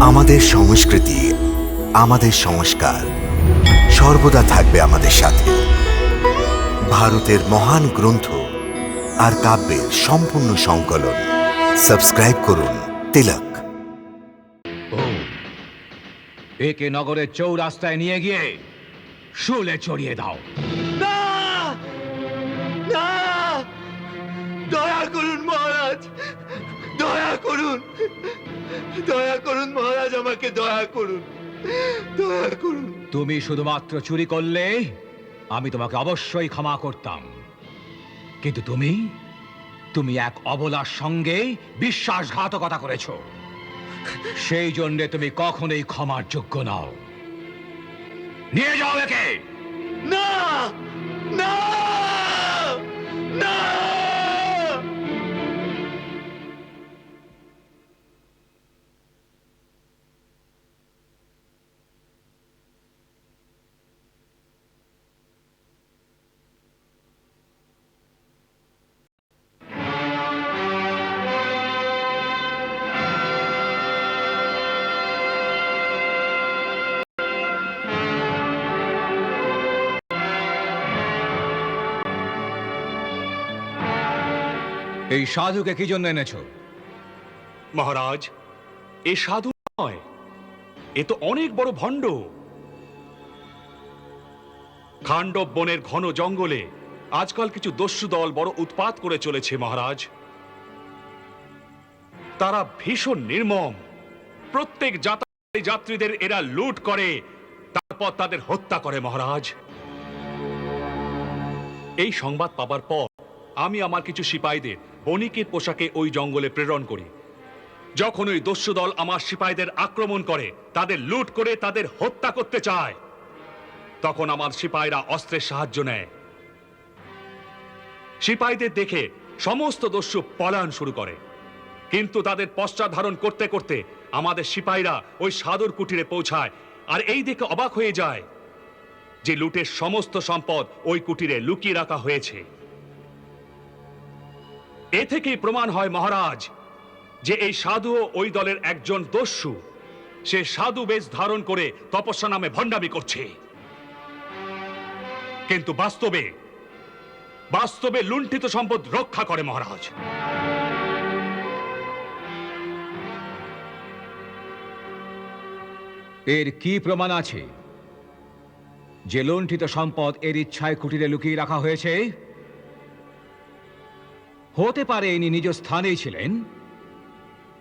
আমাদের সংস্কৃতি আমাদের সংস্কার সর্বদা থাকবে আমাদের সাথে। ভারতের মহান গ্রন্থ আর কাব্যের সম্পূর্ণ সংকলন। সাবস্ক্রাইব করুন তিলক। ও একে নগরের চৌরাস্তায় নিয়ে গিয়ে শুলে চড়িয়ে দাও। না! না! দয়া করুন মহারাজ দয়া করুন। দয়া করুন মহারাজ আমাকে দয়া করুন। দয়া করুন। তুমি শুধুমাত্র চুরি করলে আমি তোমাকে অবশ্যই ক্ষমা করতাম। কিন্তু তুমি তুমি এক অবলার সঙ্গে বিশ্বাসঘাতকতা করেছ। সেই জন্যে তুমি কখনোই ক্ষমার যোগ্য নও। নিয়ে যাও একে। না! না! না এই সাধুকে কি জন্য এনেছো? মহারাজ, এ সাধু নয়, এ তো অনেক বড় ভণ্ড। খান্ডব বনের ঘন জঙ্গলে আজকাল কিছু দস্যু দল বড় উৎপাত করে চলেছে, মহারাজ। তারা ভীষণ নির্মম। প্রত্যেক যাত্রী যাত্রীদের এরা লুট করে, তারপর তাদের হত্যা করে, মহারাজ। এই সংবাদ পাবার পর আমি আমার কিছু সিপাহীদের বণিকের পোশাকে ওই জঙ্গলে প্রেরণ করি। যখন ওই দস্যু দল আমার সিপাহীদের আক্রমণ করে, তাদের লুট করে তাদের হত্যা করতে চায়, তখন আমার সিপাহীরা অস্ত্রের সাহায্য নেয়। সিপাহীদের দেখে সমস্ত দস্যু পলায়ন শুরু করে। কিন্তু তাদের পশ্চাৎ ধারণ করতে করতে আমাদের সিপাহীরা ওই সাধুর কুটিরে পৌঁছায় আর এই দেখে অবাক হয়ে যায় যে লুটের সমস্ত সম্পদ ওই কুটিরে লুকিয়ে রাখা হয়েছে। এ থেকেই প্রমাণ হয় মহারাজ, যে এই সাধু ওই দলের একজন দস্যু, সে সাধু বেশ ধারণ করে তপস্যা নামে ভণ্ডামি করছে। কিন্তু বাস্তবে বাস্তবে লুণ্ঠিত সম্পদ রক্ষা করে মহারাজ। এর কি প্রমাণ আছে? যে লুণ্ঠিত সম্পদ এর ইচ্ছায় কুটিরে লুকিয়ে রাখা হয়েছে হতে পারে ইনি নিজ স্থানেই ছিলেন।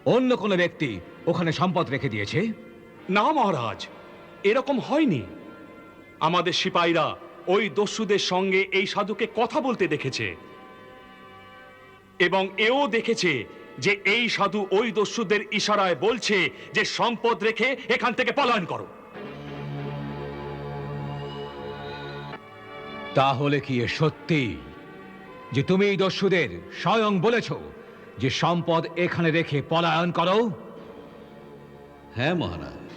অন্য কোনো ব্যক্তি ওখানে সম্পদ রেখে দিয়েছে? না মহারাজ। এরকম হয়নি। আমাদের সিপাহীরা ওই দস্যুদের সঙ্গে এই সাধুকে কথা বলতে দেখেছে। এবং এও দেখেছে যে এই সাধু ওই দস্যুদের ইশারায় বলছে যে সম্পদ রেখে এখান থেকে পলায়ন করো। তাহলে কি এ সত্যি? যে তুমি এই দস্যুদের স্বয়ং বলেছ যে সম্পদ এখানে রেখে পলায়ন করো? হ্যাঁ মহারাজ।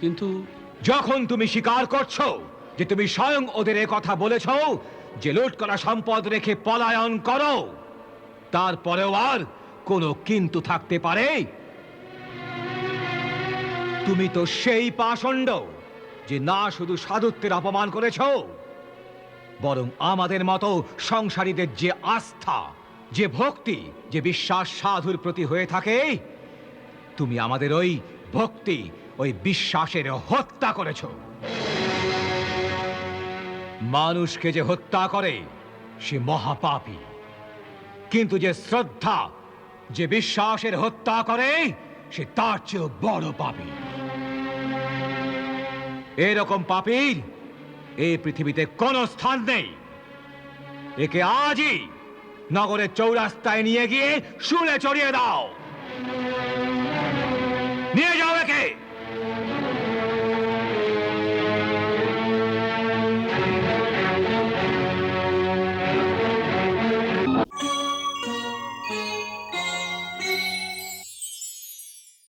কিন্তু যখন তুমি স্বীকার করছ যে তুমি স্বয়ং ওদের কথা বলেছ যে লুট করা সম্পদ রেখে পলায়ন করো তারপরেও আর কোনো কিন্তু থাকতে পারে? তুমি তো সেই পাষণ্ড যে না শুধু সাধুত্বের অপমান করেছ বরং আমাদের মতো সংসারীদের যে আস্থা, যে ভক্তি, যে বিশ্বাস সাধুর প্রতি হয়ে থাকে, তুমি আমাদের ওই ভক্তি, ওই বিশ্বাসের হত্যা করেছ। মানুষকে যে হত্যা করে, সে মহাপাপী। কিন্তু যে শ্রদ্ধা, যে বিশ্বাসের হত্যা করে, সে তার চেয়েও বড় পাপী। এরকম পাপীর এই পৃথিবীতে কোনো স্থান নেই। একে আজই নগরের চৌরাস্তায় নিয়ে গিয়ে শুলে চড়িয়ে দাও। নিয়ে যাও।